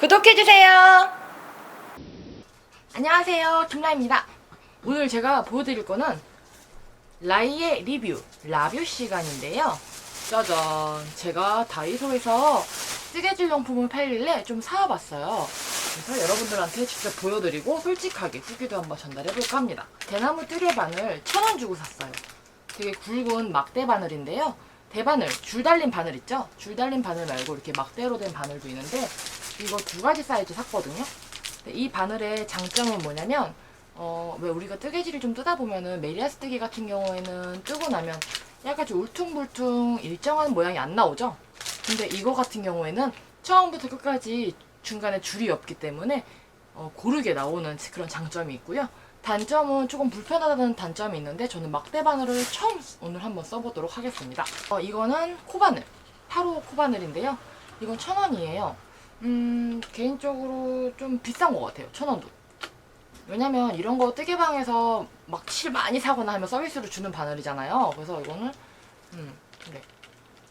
구독해주세요. 안녕하세요. 김라입니다. 오늘 제가 보여드릴 거는 라이의 리뷰, 라뷰 시간인데요. 짜잔. 제가 다이소에서 뜨개질 용품을 팔길래 좀 사와봤어요. 그래서 여러분들한테 직접 보여드리고 솔직하게 후기도 한번 전달해볼까 합니다. 대나무 뜨개 바늘 1000원 주고 샀어요. 되게 굵은 막대 바늘인데요. 대바늘, 줄 달린 바늘 있죠? 줄 달린 바늘 말고 이렇게 막대로 된 바늘도 있는데 이거 두 가지 사이즈 샀거든요. 이 바늘의 장점은 뭐냐면 어, 왜 우리가 뜨개질을 좀 뜨다 보면은 메리아스 뜨개 같은 경우에는 뜨고 나면 약간 좀 울퉁불퉁 일정한 모양이 안 나오죠? 근데 이거 같은 경우에는 처음부터 끝까지 중간에 줄이 없기 때문에 어, 고르게 나오는 그런 장점이 있고요. 단점은 조금 불편하다는 단점이 있는데 저는 막대 바늘을 처음 오늘 한번 써보도록 하겠습니다. 어, 이거는 코바늘, 8호 코바늘인데요. 이건 천 원이에요. 음, 개인적으로 좀 비싼 것 같아요. 천 원도. 왜냐면 이런 거 뜨개방에서 막실 많이 사거나 하면 서비스로 주는 바늘이잖아요. 그래서 이거는 음, 네.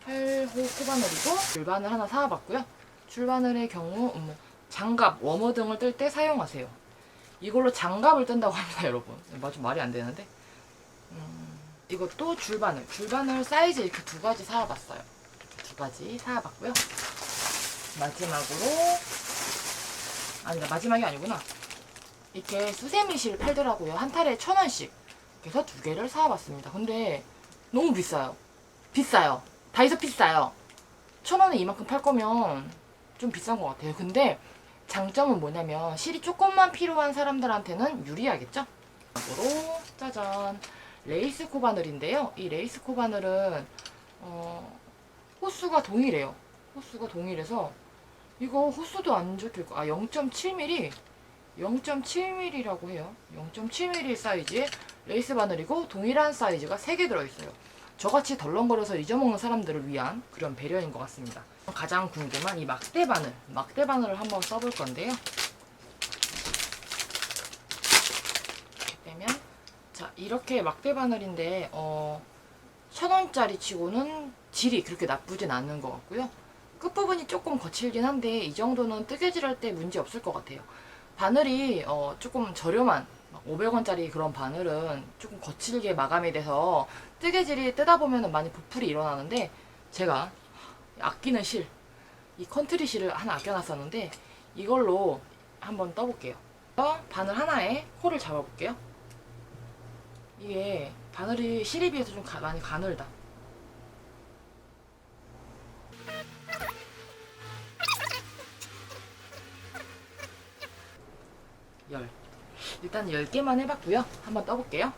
8호 코바늘이고 줄바늘 하나 사와봤고요. 줄바늘의 경우 음, 장갑, 워머 등을 뜰 때 사용하세요. 이걸로 장갑을 뜬다고 합니다, 여러분. 마- 좀 말이 안 되는데. 음, 이것도 줄바늘. 줄바늘 사이즈 이렇게 두 가지 사와봤어요. 두 가지 사와봤고요. 마지막으로 아니다 마지막이 아니구나. 이렇게 수세미실 팔더라고요. 한 탈에 천 원씩. 그래서 두 개를 사와봤습니다. 근데 너무 비싸요. 비싸요. 다이소 비싸요. 천 원에 이만큼 팔 거면 좀 비싼 것 같아요. 근데 장점은 뭐냐면 실이 조금만 필요한 사람들한테는 유리하겠죠? 으로 짜잔 레이스 코바늘인데요. 이 레이스 코바늘은 어, 호수가 동일해요. 호수가 동일해서 이거 호수도 안 적힐 거. 아 0.7mm 0.7mm라고 해요. 0.7mm 사이즈의 레이스 바늘이고 동일한 사이즈가 3개 들어있어요. 저같이 덜렁거려서 잊어먹는 사람들을 위한 그런 배려인 것 같습니다. 가장 궁금한 이 막대 바늘, 막대 바늘을 한번 써볼 건데요. 이렇게 빼면 자 이렇게 막대 바늘인데 어, 천 원짜리 치고는 질이 그렇게 나쁘진 않은 것 같고요. 끝부분이 조금 거칠긴 한데 이 정도는 뜨개질할 때 문제 없을 것 같아요. 바늘이 어, 조금 저렴한 500원짜리 그런 바늘은 조금 거칠게 마감이 돼서 뜨개질이 뜨다 보면 많이 부풀이 일어나는데 제가 아끼는 실, 이 컨트리 실을 하나 아껴놨었는데 이걸로 한번 떠볼게요. 바늘 하나에 홀을 잡아볼게요. 이게 바늘이 실에 비해서 좀 가- 많이 가늘다. 열. 일단 10개만 해봤고요. 한번 떠볼게요.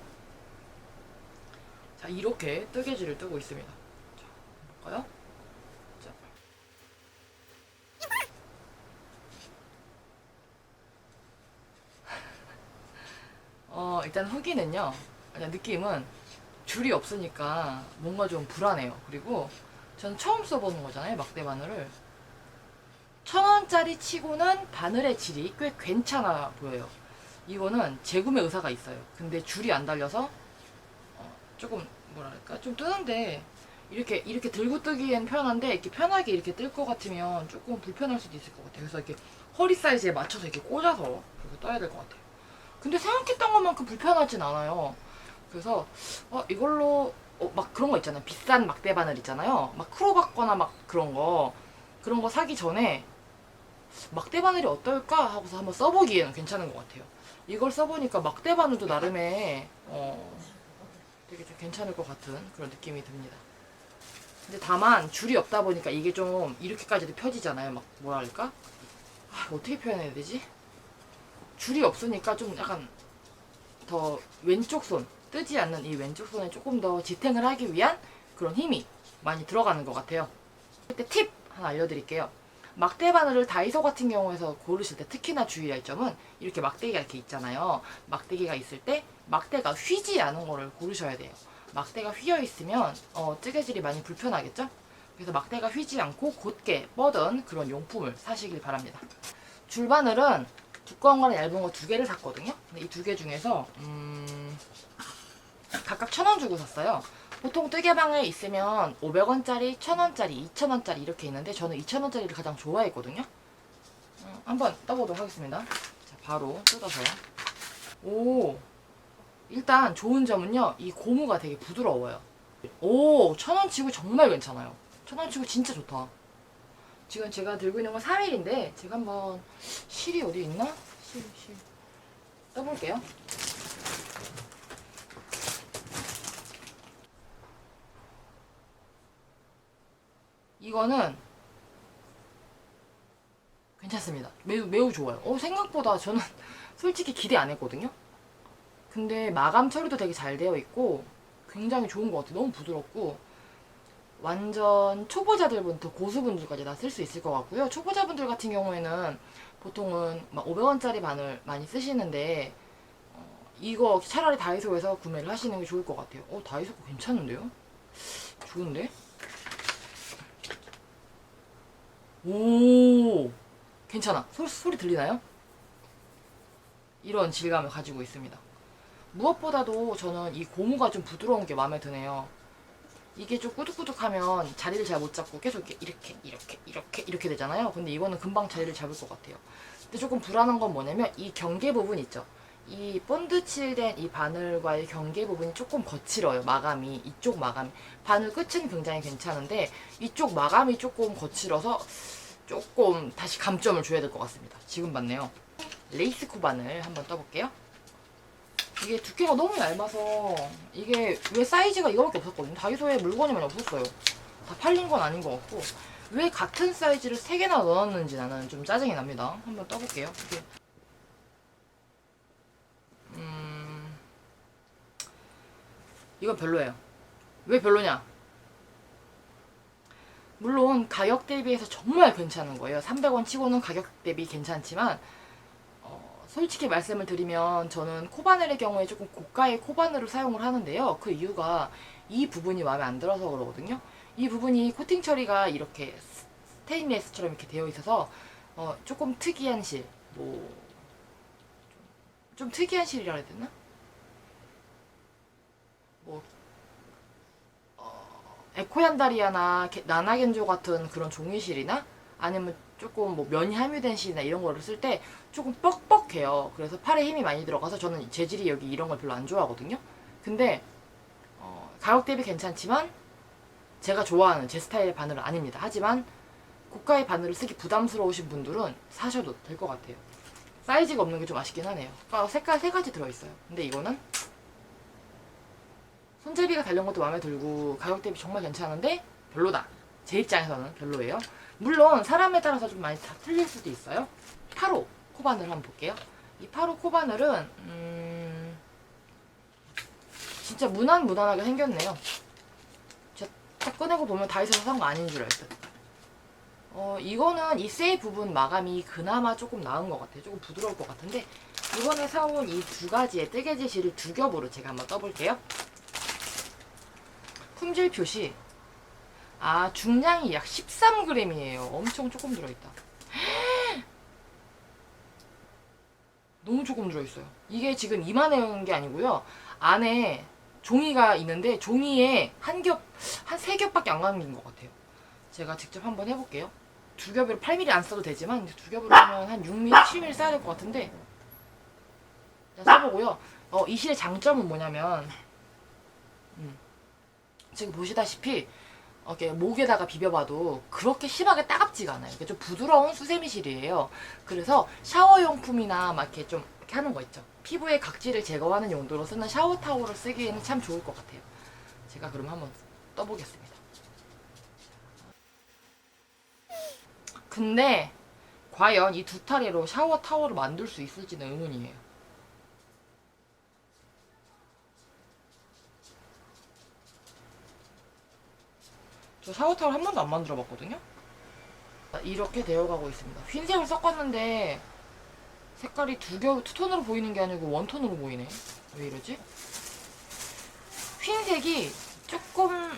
자, 이렇게 뜨개질을 뜨고 있습니다. 자, 볼까요? 자. 어, 일단 후기는요. 느낌은 줄이 없으니까 뭔가 좀 불안해요. 그리고 전 처음 써보는 거잖아요. 막대 바늘을. 천 원짜리 치고는 바늘의 질이 꽤 괜찮아 보여요. 이거는 재구매 의사가 있어요. 근데 줄이 안 달려서 어, 조금 뭐랄까 좀 뜨는데 이렇게 이렇게 들고 뜨기엔 편한데 이렇게 편하게 이렇게 뜰 것 같으면 조금 불편할 수도 있을 것 같아요. 그래서 이렇게 허리 사이즈에 맞춰서 이렇게 꽂아서 이렇게 떠야 될 것 같아요. 근데 생각했던 것만큼 불편하진 않아요. 그래서 어, 이걸로 어, 막 그런 거 있잖아요. 비싼 막대 바늘 있잖아요. 막 크로 받거나 막 그런 거 그런 거 사기 전에 막대 바늘이 어떨까 하고서 한번 써보기에는 괜찮은 것 같아요. 이걸 써보니까 막대 바늘도 나름의 어, 되게 좀 괜찮을 것 같은 그런 느낌이 듭니다. 근데 다만 줄이 없다 보니까 이게 좀 이렇게까지도 펴지잖아요. 막 뭐랄까? 아, 어떻게 표현해야 되지? 줄이 없으니까 좀 약간 더 왼쪽 손 뜨지 않는 이 왼쪽 손에 조금 더 지탱을 하기 위한 그런 힘이 많이 들어가는 것 같아요. 그때 팁 하나 알려드릴게요. 막대 바늘을 다이소 같은 경우에서 고르실 때 특히나 주의할 점은 이렇게 막대기가 이렇게 있잖아요. 막대기가 있을 때 막대가 휘지 않은 거를 고르셔야 돼요. 막대가 휘어 있으면 어, 뜨개질이 많이 불편하겠죠? 그래서 막대가 휘지 않고 곧게 뻗은 그런 용품을 사시길 바랍니다. 줄바늘은 두꺼운 거랑 얇은 거 두 개를 샀거든요. 근데 이 두 개 중에서 음, 각각 천 원 주고 샀어요. 보통 뜨개방에 있으면 500원짜리, 1000원짜리, 2000원짜리 이렇게 있는데 저는 2000원짜리를 가장 좋아했거든요. 어, 한번 떠보도록 하겠습니다. 자, 바로 뜯어서. 오, 일단 좋은 점은요, 이 고무가 되게 부드러워요. 오, 천원 치고 정말 괜찮아요. 천원 치고 진짜 좋다. 지금 제가 들고 있는 건 3일인데, 제가 한번 실이 어디 있나? 실, 실. 떠볼게요. 이거는 괜찮습니다. 매우 매우 좋아요. 어, 생각보다 저는 솔직히 기대 안 했거든요. 근데 마감 처리도 되게 잘 되어 있고 굉장히 좋은 것 같아요. 너무 부드럽고 완전 초보자들부터 고수분들까지 다 쓸 수 있을 것 같고요. 초보자분들 같은 경우에는 보통은 막 500원짜리 바늘 많이 쓰시는데 어, 이거 차라리 다이소에서 구매를 하시는 게 좋을 것 같아요. 어, 다이소 거 괜찮은데요? 좋은데? 오, 괜찮아. 소, 소리 들리나요? 이런 질감을 가지고 있습니다. 무엇보다도 저는 이 고무가 좀 부드러운 게 마음에 드네요. 이게 좀 꾸덕꾸덕하면 자리를 잘 못 잡고 계속 이렇게 이렇게 이렇게 이렇게 되잖아요. 근데 이거는 금방 자리를 잡을 것 같아요. 근데 조금 불안한 건 뭐냐면 이 경계 부분 있죠. 이 본드 칠된 이 바늘과의 경계 부분이 조금 거칠어요. 마감이 이쪽 마감 바늘 끝은 굉장히 괜찮은데 이쪽 마감이 조금 거칠어서 조금 다시 감점을 줘야 될 것 같습니다. 지금 봤네요. 레이스코 바늘 한번 떠볼게요. 이게 두께가 너무 얇아서 이게 왜 사이즈가 이거밖에 없었거든요. 다이소에 물건이 많이 없었어요. 다 팔린 건 아닌 것 같고 왜 같은 사이즈를 세 개나 넣었는지 나는 좀 짜증이 납니다. 한번 떠볼게요. 이게 이건 별로예요. 왜 별로냐? 물론 가격 대비해서 정말 괜찮은 거예요. 300원 치고는 가격 대비 괜찮지만 어, 솔직히 말씀을 드리면 저는 코바늘의 경우에 조금 고가의 코바늘을 사용을 하는데요. 그 이유가 이 부분이 마음에 안 들어서 그러거든요. 이 부분이 코팅 처리가 이렇게 스테인레스처럼 이렇게 되어 있어서 어, 조금 특이한 실, 뭐 좀 특이한 실이라 해야 되나? 뭐 에코얀다리아나 게- 나나겐조 같은 그런 종이실이나 아니면 조금 뭐 면이 함유된 실이나 이런 거를 쓸 때 조금 뻑뻑해요. 그래서 팔에 힘이 많이 들어가서 저는 재질이 여기 이런 걸 별로 안 좋아하거든요. 근데 어, 가격 대비 괜찮지만 제가 좋아하는 제 스타일의 바늘은 아닙니다. 하지만 고가의 바늘을 쓰기 부담스러우신 분들은 사셔도 될 것 같아요. 사이즈가 없는 게 좀 아쉽긴 하네요. 아, 색깔 세 가지 들어있어요. 근데 이거는 손잡이가 달린 것도 마음에 들고 가격 대비 정말 괜찮은데 별로다. 제 입장에서는 별로예요. 물론 사람에 따라서 좀 많이 다 틀릴 수도 있어요. 8호 코바늘 한번 볼게요. 이 8호 코바늘은 음, 진짜 무난 무난하게 생겼네요. 제가 딱 꺼내고 보면 다이소에서 산 거 아닌 줄 알았어요. 어 이거는 이 세이 부분 마감이 그나마 조금 나은 것 같아요. 조금 부드러울 것 같은데 이번에 사온 이 두 가지의 뜨개질 실을 두 겹으로 제가 한번 떠볼게요. 품질 표시. 아, 중량이 약 13g이에요. 엄청 조금 들어있다. 너무 조금 들어있어요. 이게 지금 이만한 게 아니고요. 안에 종이가 있는데 종이에 한 겹, 한 세 겹밖에 안 감긴 것 같아요. 제가 직접 한번 해볼게요. 두 겹으로 8mm 안 써도 되지만 두 겹으로 하면 한 6mm, 7mm 써야 될 것 같은데 자, 써보고요. 어, 이 실의 장점은 뭐냐면 음, 지금 보시다시피 어, 이렇게 목에다가 비벼봐도 그렇게 심하게 따갑지가 않아요. 이게 좀 부드러운 수세미실이에요. 그래서 샤워용품이나 막 이렇게 좀 이렇게 하는 거 있죠. 피부의 각질을 제거하는 용도로 쓰는 샤워 타월을 쓰기에는 참 좋을 것 같아요. 제가 그럼 한번 떠보겠습니다. 근데 과연 이 두 타리로 샤워 타월을 만들 수 있을지는 의문이에요. 저 샤워 타월 한 번도 안 만들어 봤거든요. 이렇게 되어가고 있습니다. 흰색을 섞었는데 색깔이 두 겹, 투톤으로 보이는 게 아니고 원톤으로 보이네. 왜 이러지? 흰색이 조금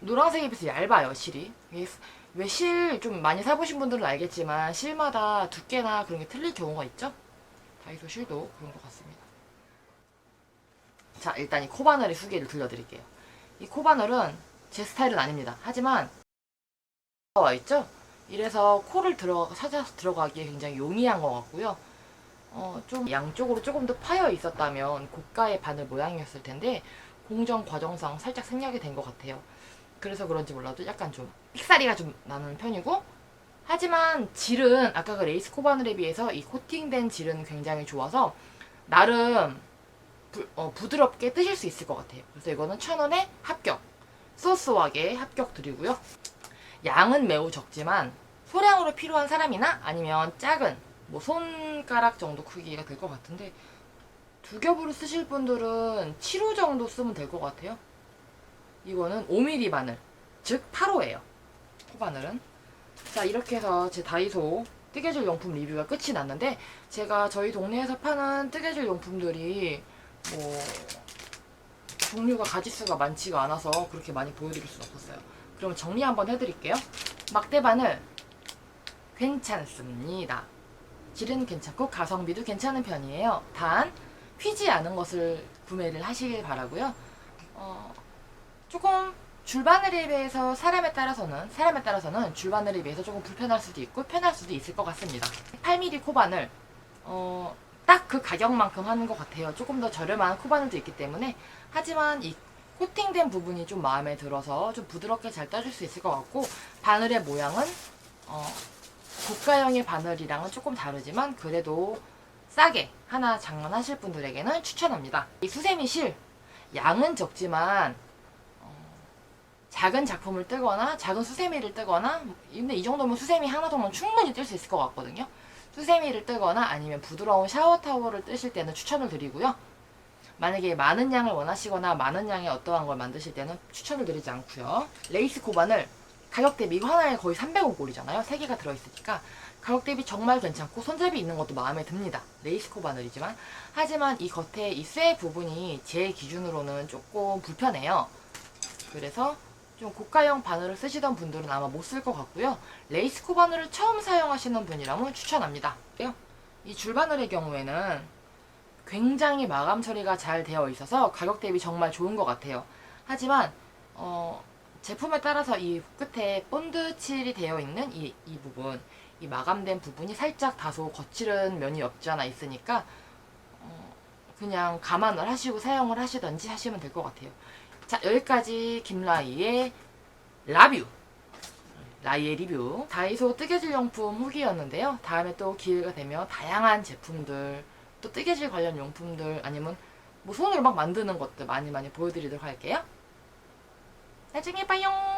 노란색에 비해서 얇아요, 실이. 왜 실 좀 많이 사보신 분들은 알겠지만 실마다 두께나 그런 게 틀릴 경우가 있죠? 다이소 실도 그런 것 같습니다. 자, 일단 이 코바늘의 후기를 들려드릴게요. 이 코바늘은 제 스타일은 아닙니다. 하지만 와 있죠? 이래서 코를 들어 찾아서 들어가기에 굉장히 용이한 것 같고요. 어, 좀 양쪽으로 조금 더 파여 있었다면 고가의 바늘 모양이었을 텐데 공정 과정상 살짝 생략이 된 것 같아요. 그래서 그런지 몰라도 약간 좀 삑사리가 좀 나는 편이고 하지만 질은 아까 그 레이스 코바늘에 비해서 이 코팅된 질은 굉장히 좋아서 나름 부, 어, 부드럽게 뜨실 수 있을 것 같아요. 그래서 이거는 천 원에 합격. 소소하게 합격 드리고요. 양은 매우 적지만 소량으로 필요한 사람이나 아니면 작은 뭐 손가락 정도 크기가 될 것 같은데 두 겹으로 쓰실 분들은 7호 정도 쓰면 될 것 같아요. 이거는 5mm 바늘, 즉 8호예요. 코바늘은. 자 이렇게 해서 제 다이소 뜨개질 용품 리뷰가 끝이 났는데 제가 저희 동네에서 파는 뜨개질 용품들이 뭐 종류가 가지수가 많지가 않아서 그렇게 많이 보여드릴 수는 없었어요. 그럼 정리 한번 해드릴게요. 막대바늘 괜찮습니다. 질은 괜찮고 가성비도 괜찮은 편이에요. 단 휘지 않은 것을 구매를 하시길 바라고요. 어, 조금 줄바늘에 비해서 사람에 따라서는 사람에 따라서는 줄바늘에 비해서 조금 불편할 수도 있고 편할 수도 있을 것 같습니다. 8mm 코바늘 어, 딱 그 가격만큼 하는 것 같아요. 조금 더 저렴한 코바늘도 있기 때문에 하지만 이 코팅된 부분이 좀 마음에 들어서 좀 부드럽게 잘 떠줄 수 있을 것 같고 바늘의 모양은 어, 고가형의 바늘이랑은 조금 다르지만 그래도 싸게 하나 장만하실 분들에게는 추천합니다. 이 수세미 실 양은 적지만 어, 작은 작품을 뜨거나 작은 수세미를 뜨거나 근데 이 정도면 수세미 하나 정도는 충분히 뜰 수 있을 것 같거든요. 수세미를 뜨거나 아니면 부드러운 샤워 타월을 뜨실 때는 추천을 드리고요. 만약에 많은 양을 원하시거나 많은 양의 어떠한 걸 만드실 때는 추천을 드리지 않고요. 레이스 코바늘 가격 대비 이거 하나에 거의 300원 꼴이잖아요. 3개가 들어있으니까 가격 대비 정말 괜찮고 손잡이 있는 것도 마음에 듭니다. 레이스 코 바늘이지만 하지만 이 겉에 이 쇠 부분이 제 기준으로는 조금 불편해요. 그래서 좀 고가형 바늘을 쓰시던 분들은 아마 못 쓸 것 같고요. 레이스 코 바늘을 처음 사용하시는 분이라면 추천합니다. 이 줄바늘의 경우에는 굉장히 마감 처리가 잘 되어 있어서 가격 대비 정말 좋은 것 같아요. 하지만 어, 제품에 따라서 이 끝에 본드 칠이 되어 있는 이, 이 부분, 이 마감된 부분이 살짝 다소 거칠은 면이 없지 않아 있으니까 어, 그냥 감안을 하시고 사용을 하시던지 하시면 될 것 같아요. 자 여기까지 김라이의 라뷰 라이의 리뷰 다이소 뜨개질 용품 후기였는데요. 다음에 또 기회가 되면 다양한 제품들 또 뜨개질 관련 용품들 아니면 뭐 손으로 막 만드는 것들 많이 많이 보여드리도록 할게요. 나중에 봐요.